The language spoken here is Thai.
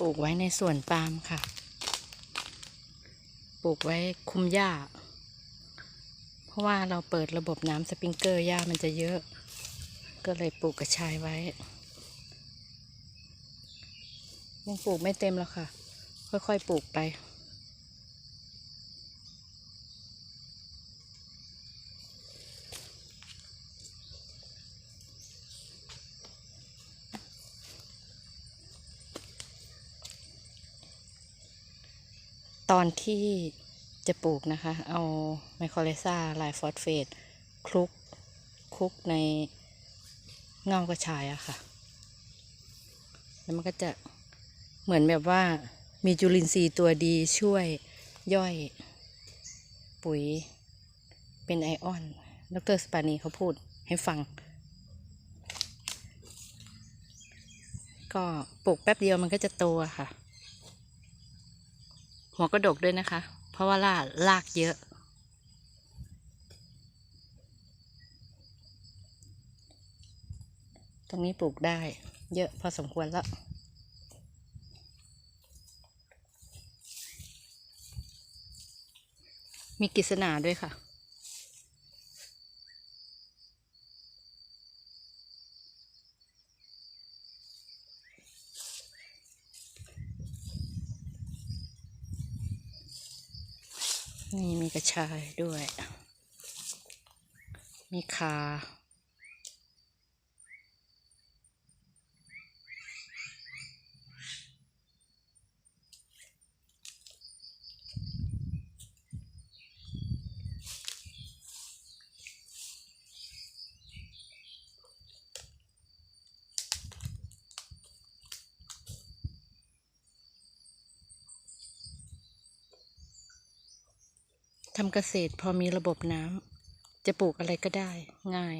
ปลูกไว้ในสวนปาล์มค่ะ ปลูกไว้คุมหญ้า เพราะว่าเราเปิดระบบน้ำสปริงเกอร์หญ้ามันจะเยอะ ก็เลยปลูกกระชายไว้ ยังปลูกไม่เต็มแล้วค่ะ ค่อยๆปลูกไป ตอนที่จะปลูกนะคะ เอาไมโครเลซ่าไลฟอสเฟตคลุกคลุกในเงากระชายอะค่ะ แล้วมันก็จะเหมือนแบบว่ามีจุลินทรีย์ตัวดีช่วยย่อยปุ๋ยเป็นไอออน ดรสปานีเขาพูดให้ฟัง ก็ปลูกแป๊บเดียวมันก็จะโตค่ะ หัวกระดกด้วยนะคะ เพราะว่าลากลากเยอะ ตรงนี้ปลูกได้เยอะพอสมควรแล้วมีกิษณาด้วยค่ะ นี่มีกระชายด้วย มีขา ทำเกษตรพอมีระบบน้ำจะปลูกอะไรก็ได้ง่าย